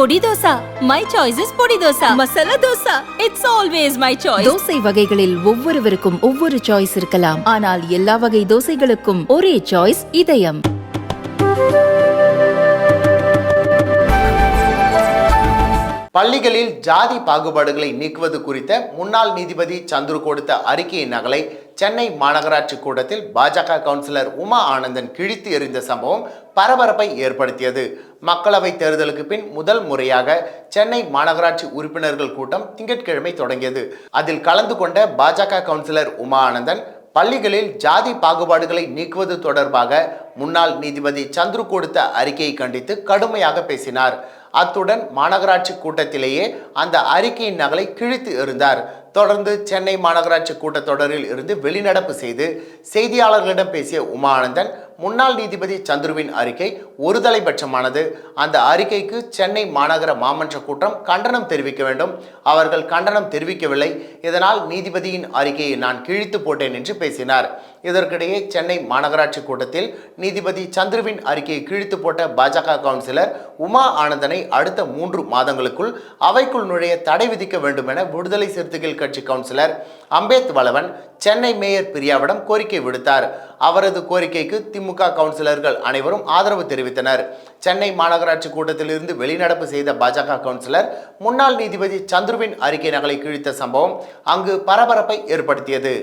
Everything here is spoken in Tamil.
பொடி dosa. My choice is podi dosa. Masala dosa. It's always my choice dosa வகைகளில் ஒவ்வொருவருக்கும் ஒவ்வொரு சாய்ஸ் இருக்கலாம். ஆனால் எல்லா வகை தோசைகளுக்கும் ஒரே சாய்ஸ் இதயம். பள்ளிகளில் ஜாதி பாகுபாடுகளை நீக்குவது குறித்த முன்னாள் நீதிபதி சந்துரு கொடுத்த அறிக்கையின் நகலை சென்னை மாநகராட்சி கூட்டத்தில் பாஜக கவுன்சிலர் உமா ஆனந்தன் கிழித்து எறிந்த சம்பவம் பரபரப்பை ஏற்படுத்தியது. மக்களவைத் தேர்தலுக்கு பின் முதல் முறையாக சென்னை மாநகராட்சி உறுப்பினர்கள் கூட்டம் திங்கட்கிழமை தொடங்கியது. அதில் கலந்து கொண்ட பாஜக கவுன்சிலர் உமா ஆனந்தன் பள்ளிகளில் ஜாதி பாகுபாடுகளை நீக்குவது தொடர்பாக முன்னாள் நீதிபதி சந்துரு கொடுத்த அறிக்கையை கண்டித்து கடுமையாக பேசினார். அத்துடன் மாநகராட்சி கூட்டத்திலேயே அந்த அறிக்கையின் நகலை கிழித்து எறிந்தார். தொடர்ந்து சென்னை மாநகராட்சி கூட்டத்தொடரில் இருந்து வெளிநடப்பு செய்து செய்தியாளர்களிடம் பேசிய உமானந்தன் முன்னாள் நீதிபதி சந்துருவின் அறிக்கை ஒருதலைபட்சமானது. அந்த அறிக்கைக்கு சென்னை மாநகர மாமன்ற கூட்டம் கண்டனம் தெரிவிக்க வேண்டும். அவர்கள் கண்டனம் தெரிவிக்கவில்லை. இதனால் நீதிபதியின் அறிக்கையை நான் கிழித்து போட்டேன் என்று பேசினார். இதற்கிடையே சென்னை மாநகராட்சி கூட்டத்தில் நீதிபதி சந்துருவின் அறிக்கையை கிழித்து போட்ட பாஜக கவுன்சிலர் உமா ஆனந்தனை அடுத்த மூன்று மாதங்களுக்குள் அவைக்குள் நுழைய தடை விதிக்க வேண்டும் என விடுதலை சிறுத்தைகள் கட்சி கவுன்சிலர் அம்பேத் வளவன் சென்னை மேயர் பிரியாவிடம் கோரிக்கை விடுத்தார். அவரது கோரிக்கைக்கு திமுக கவுன்சிலர்கள் அனைவரும் ஆதரவு தெரிவித்தனர். சென்னை மாநகராட்சி கூட்டத்திலிருந்து வெளிநடப்பு செய்த பாஜக கவுன்சிலர் முன்னாள் நீதிபதி சந்துருவின் அறிக்கை நகலை கிழித்த சம்பவம் அங்கு பரபரப்பை ஏற்படுத்தியது.